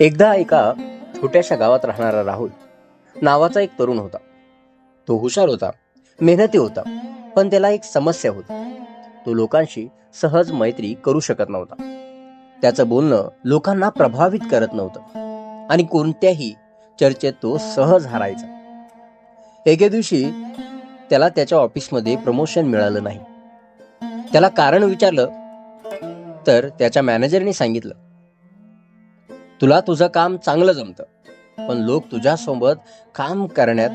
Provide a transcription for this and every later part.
एकदा एका छोट्याशा गावात राहणारा राहुल नावाचा एक तरुण होता. तो हुशार होता मेहनती होता पण त्याला एक समस्या होती. तो लोकांशी सहज मैत्री करू शकत नव्हता. त्याचं बोलणं लोकांना प्रभावित करत नव्हतं आणि कोणत्याही चर्चेत तो सहज हारायचा. एके दिवशी त्याला त्याच्या ऑफिसमध्ये प्रमोशन मिळालं नाही. त्याला कारण विचारलं तर त्याच्या मॅनेजरने सांगितलं तुला तुझं काम चांगलं जमतं. पण लोक तुझ्यासोबत काम करण्यात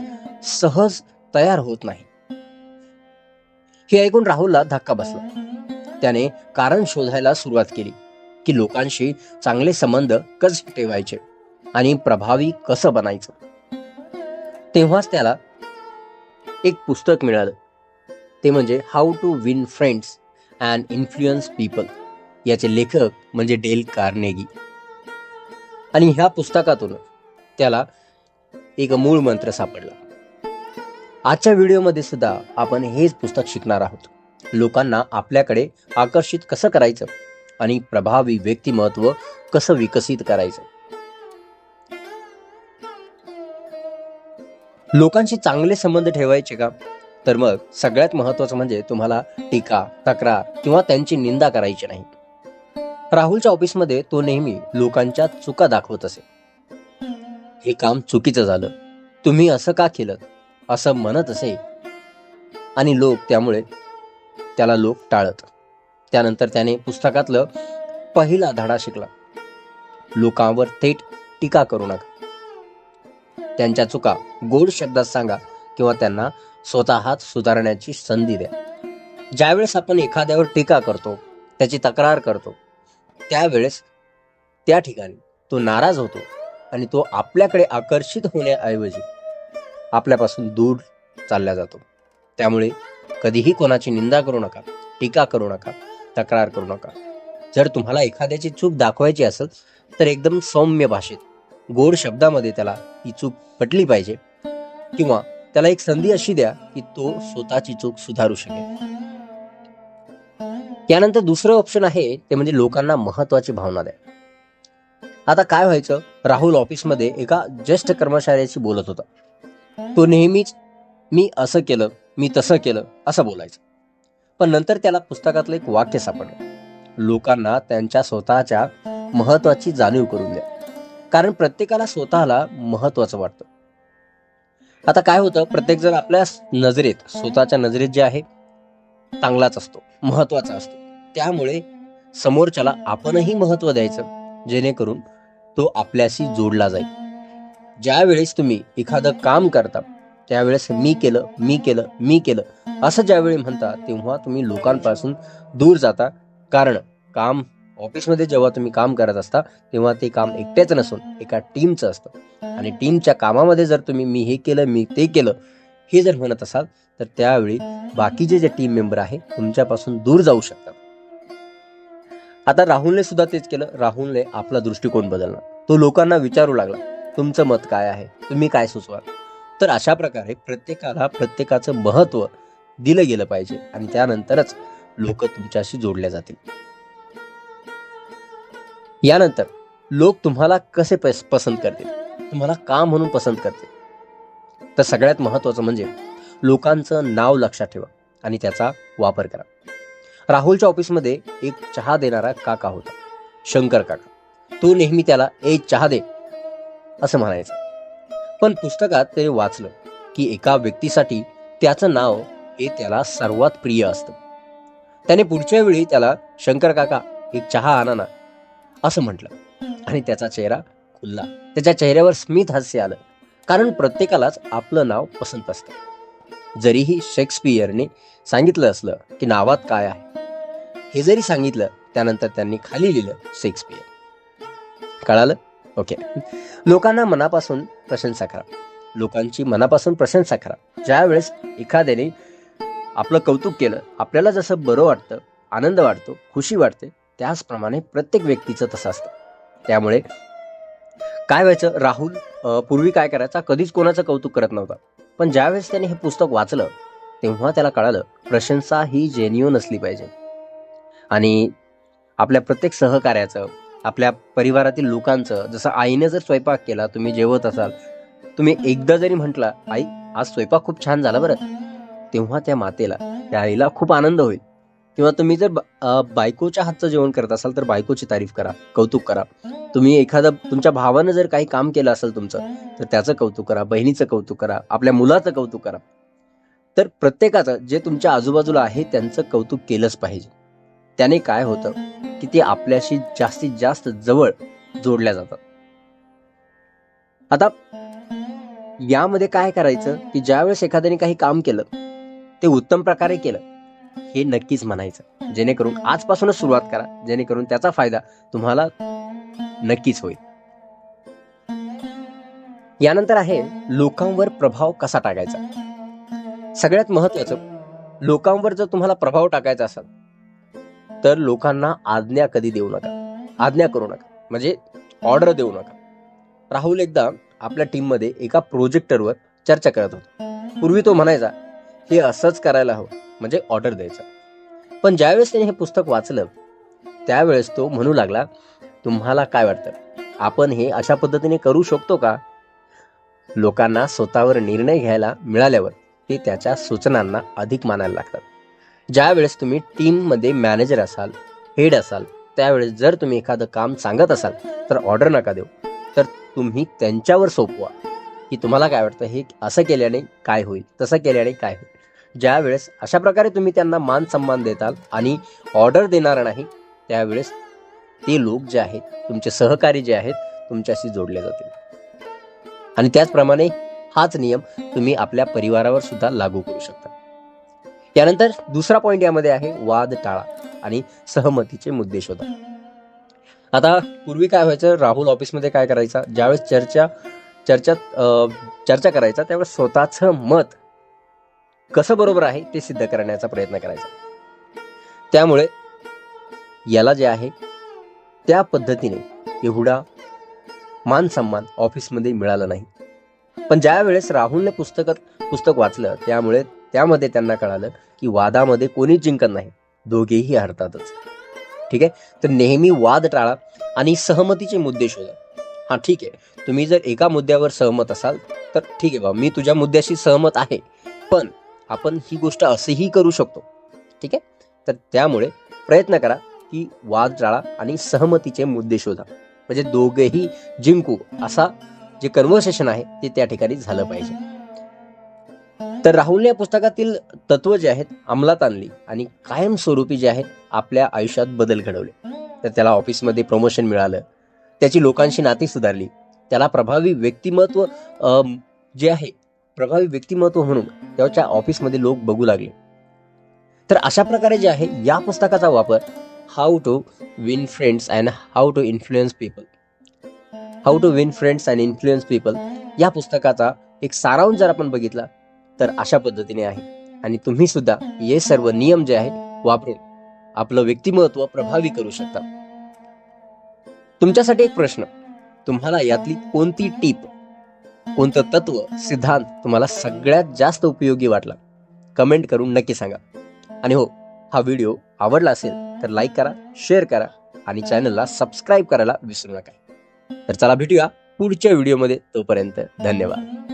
सहज तयार होत नाही. हे ऐकून राहुलला धक्का बसला. त्याने कारण शोधायला सुरुवात केली की लोकांशी चांगले संबंध कसे ठेवायचे आणि प्रभावी कसं बनायचं. तेव्हाच त्याला एक पुस्तक मिळालं. ते म्हणजे how to win friends and influence people याचे लेखक म्हणजे डेल कार्नेगी. आणि ह्या पुस्तकातून त्याला एक मूळ मंत्र सापडला. आजच्या व्हिडिओमध्ये सुद्धा आपण हेच पुस्तक शिकणार आहोत. लोकांना आपल्याकडे आकर्षित कसं करायचं आणि प्रभावी व्यक्तिमत्व कसं विकसित करायचं? लोकांशी चांगले संबंध ठेवायचे का? तर मग सगळ्यात महत्वाचं म्हणजे तुम्हाला टीका तक्रार किंवा त्यांची निंदा करायची नाही. राहुलच्या ऑफिसमध्ये तो नेहमी लोकांच्या चुका दाखवत असे. हे काम चुकीचं झालं. तुम्ही असं का केलं? असं म्हणत असे. आणि लोक त्यामुळे त्याला लोक टाळत. त्यानंतर त्याने पुस्तकातलं पहिला धडा शिकला. लोकांवर थेट टीका करू नका. त्यांच्या चुका गोड शब्दात सांगा किंवा त्यांना स्वतःच सुधारण्याची संधी द्या. ज्यावेळेस आपण एखाद्यावर टीका करतो त्याची तक्रार करतो त्यावेळेस त्या ठिकाणी तो नाराज होतो आणि तो आपल्याकडे आकर्षित होण्याऐवजी आपल्यापासून दूर चालला जातो. त्यामुळे कधीही कोणाची निंदा करू नका टीका करू नका तक्रार करू नका. जर तुम्हाला एखाद्याची चूक दाखवायची असेल तर एकदम सौम्य भाषेत गोड शब्दामध्ये त्याला ही चूक पटली पाहिजे किंवा त्याला एक संधी अशी द्या की तो स्वतःची चूक सुधारू शकेल. यानंतर दुसरं ऑप्शन आहे ते म्हणजे लोकांना महत्वाची भावना द्या. आता काय व्हायचं? राहुल ऑफिसमध्ये एका ज्येष्ठ कर्मचाऱ्याशी बोलत होता. तो नेहमीच मी असं केलं मी तसं केलं असं बोलायचं. पण नंतर त्याला पुस्तकातलं एक वाक्य सापडलं. लोकांना त्यांच्या स्वतःच्या महत्वाची जाणीव करून द्या. कारण प्रत्येकाला स्वतःला महत्वाचं वाटतं. आता काय होतं? प्रत्येक जण आपल्या नजरेत स्वतःच्या नजरेत जे आहे चांगलाच असतो महत्त्वाचा असतो. त्यामुळे समोरच्याला आपणही महत्त्व द्यायचं जेणेकरून तो आपल्याशी जोडला जाईल. ज्यावेळेस तुम्ही एखादं काम करता त्यावेळेस मी केलं मी केलं मी केलं असं ज्यावेळी म्हणता तेव्हा तुम्ही लोकांपासून दूर जाता. कारण काम ऑफिसमध्ये जेव्हा तुम्ही काम करत असता तेव्हा ते काम एकट्याचं नसून एका टीमचं असतं. आणि टीमच्या कामामध्ये जर तुम्ही मी हे केलं मी ते केलं हे जर म्हणत असाल तर त्यावेळी बाकीचे जे टीम मेंबर आहे तुमच्यापासून दूर जाऊ शकतात. आता राहुलने सुद्धा तेच केलं. राहुलने आपला दृष्टिकोन बदलला. तो लोकांना विचारू लागला तुमचं मत काय आहे? तुम्ही काय सुचवाल? तर अशा प्रकारे प्रत्येकाला प्रत्येकाचं महत्त्व दिलं गेलं पाहिजे आणि त्यानंतरच लोक तुमच्याशी जोडल्या जातील. यानंतर लोक तुम्हाला कसे पस- पसंत करतील? तुम्हाला का म्हणून पसंत करतील? तर सगळ्यात महत्वाचं म्हणजे लोकांचं नाव लक्षात ठेवा आणि त्याचा वापर करा. राहुलच्या ऑफिसमध्ये एक चहा देणारा काका होता शंकर काका. तो नेहमी त्याला ए चहा दे असं म्हणायचा. पण पुस्तकात त्याने वाचलं की एका व्यक्तीसाठी त्याचं नाव हे त्याला सर्वात प्रिय असतं. त्याने पुढच्या वेळी त्याला शंकर काका एक चहा आणा ना असं म्हटलं. आणि त्याचा चेहरा खुलला. त्याच्या चेहऱ्यावर स्मित हास्य आलं. कारण प्रत्येकालाच आपलं नाव पसंत असतं. जरीही शेक्सपियरने सांगितलं असलं की नावात काय आहे हे जरी सांगितलं त्यानंतर त्यांनी खाली लिहिलं शेक्सपियर. कळालं? ओके. लोकांना मनापासून प्रशंसा करा. लोकांची मनापासून प्रशंसा करा. ज्यावेळेस एखाद्याने आपलं कौतुक केलं आपल्याला जसं बरं वाटतं आनंद वाटतो खुशी वाटते त्याचप्रमाणे प्रत्येक व्यक्तीचं तसं असतं. त्यामुळे काय व्हायचं? राहुल पूर्वी काय करायचा? कधीच कोणाचं कौतुक करत नव्हता. पण ज्यावेळेस त्याने हे पुस्तक वाचलं तेव्हा त्याला कळालं प्रशंसा ही जेन्युन असली पाहिजे. आणि आपल्या प्रत्येक सहकार्याचं आपल्या परिवारातील लोकांचं जसं आईने जर स्वयंपाक केला तुम्ही जेवत असाल तुम्ही एकदा जरी म्हटला आई आज स्वयंपाक खूप छान झाला बरं तेव्हा त्या मातेला त्या आईला खूप आनंद होईल. किंवा तुम्ही जर बायकोच्या हातचं जेवण करत असाल तर बायकोची तारीफ करा कौतुक करा. तुम्ही एखादं तुमच्या भावानं जर काही काम केलं असेल तुमचं तर त्याचं कौतुक करा बहिणीचं कौतुक करा आपल्या मुलाचं कौतुक करा. तर प्रत्येकाचं जे तुमच्या आजूबाजूला आहे त्यांचं कौतुक केलंच पाहिजे. त्याने काय होतं की ते आपल्याशी जास्तीत जास्त जवळ जोडल्या जातात. आता यामध्ये काय करायचं की ज्यावेळेस एखाद्याने काही काम केलं ते उत्तम प्रकारे केलं हे नक्कीच म्हणायचं. जेणेकरून आजपासूनच सुरुवात करा. जेणेकरून त्याचा फायदा तुम्हाला नक्कीच होईल. यानंतर आहे लोकांवर प्रभाव कसा टाकायचा? सगळ्यात महत्वाचं लोकांवर जर तुम्हाला प्रभाव टाकायचा असेल तर लोकांना आज्ञा कधी देऊ नका. आज्ञा करू नका. म्हणजे ऑर्डर देऊ नका. राहुल एकदा आपल्या टीममध्ये एका प्रोजेक्टरवर चर्चा करत होता. पूर्वी तो म्हणायचा हे असंच करायला हवं म्हणजे ऑर्डर द्यायचा. पण ज्यावेळेस त्याने हे पुस्तक वाचलं त्यावेळेस तो म्हणू लागला तुम्हाला काय वाटतं? आपण हे अशा पद्धतीने करू शकतो का? लोकांना स्वतःवर निर्णय घ्यायला मिळाल्यावर ते त्याच्या सूचनांना अधिक मानायला लागतात. ज्यावेळेस तुम्ही टीममध्ये मॅनेजर असाल हेड असाल त्यावेळेस जर तुम्ही एखादं काम सांगत असाल तर ऑर्डर नका देऊ. तर तुम्ही त्यांच्यावर सोपवा की तुम्हाला काय वाटतं? हे असं केल्याने काय होईल? तसं केल्याने काय होईल? ज्यावेळेस अशा प्रकारे तुम्ही त्यांना मान सन्मान देताल आणि ऑर्डर देणार नाही त्यावेळेस ते लोक जे आहेत तुमचे सहकारी जे आहेत तुमच्याशी जोडले जातील. आणि त्याचप्रमाणे हाच नियम तुम्ही आपल्या परिवारावर सुद्धा लागू करू शकता. यानंतर दुसरा पॉईंट यामध्ये आहे वाद टाळा आणि सहमतीचे मुद्दे शोधा. आता पूर्वी काय व्हायचं राहुल ऑफिसमध्ये काय करायचा ज्यावेळेस चर्चा चर्चात चर्चा करायचा त्यावेळेस स्वतःचं मत कसं बरोबर आहे ते सिद्ध करण्याचा प्रयत्न करायचा. त्यामुळे याला जे आहे त्या पद्धतीने एवढा मान सन्मान ऑफिसमध्ये मिळाला नाही. पण ज्या वेळेस राहुलने पुस्तकात पुस्तक वाचलं त्यामुळे त्यामध्ये त्यांना कळालं की वादामध्ये कोणीच जिंकत नाही. दोघेही हरतातच ठीक आहे? तर नेहमी वाद टाळा आणि सहमतीचे मुद्दे शोधा. हां ठीक आहे. तुम्ही जर एका मुद्द्यावर सहमत असाल तर ठीक आहे बाबा मी तुझ्या मुद्द्याशी सहमत आहे. पण आपण ही गोष्ट असेही करू शकतो. ठीक आहे? तर त्यामुळे प्रयत्न करा की वाद टाळा आणि सहमतीचे मुद्दे शोधा. म्हणजे दोघेही जिंकू असा जे कन्व्हर्सेशन आहे ते त्या ठिकाणी झालं पाहिजे. तर राहुलने या पुस्तकातील तत्व जे आहेत अंमलात आणली आणि कायमस्वरूपी जे आहेत आपल्या आयुष्यात बदल घडवले. तर त्याला ऑफिसमध्ये प्रमोशन मिळालं. त्याची लोकांशी नाती सुधारली. त्याला प्रभावी व्यक्तिमत्व जे आहे प्रभावी व्यक्तिमत्व म्हणून त्याच्या ऑफिसमध्ये लोक बघू लागले. तर अशा प्रकारे जे आहे या पुस्तकाचा वापर how to win friends and how to influence people how to win friends and influence people या पुस्तकाचा एक सारांश जर आपण बघितला तर अशा पद्धतीने आहे. आणि तुम्ही सुद्धा हे सर्व नियम जे आहेत वापरून आपलं व्यक्तिमत्व प्रभावी करू शकता. तुमच्यासाठी एक प्रश्न. तुम्हाला यातली कोणती टीप कोणतं तत्व सिद्धांत तुम्हाला सगळ्यात जास्त उपयोगी वाटला? कमेंट करून नक्की सांगा. आणि हो हा व्हिडिओ आवडला असेल तर लाईक करा शेअर करा आणि चॅनलला सबस्क्राईब करायला विसरू नका. तर चला भेटूया पुढच्या व्हिडिओमध्ये. तोपर्यंत धन्यवाद.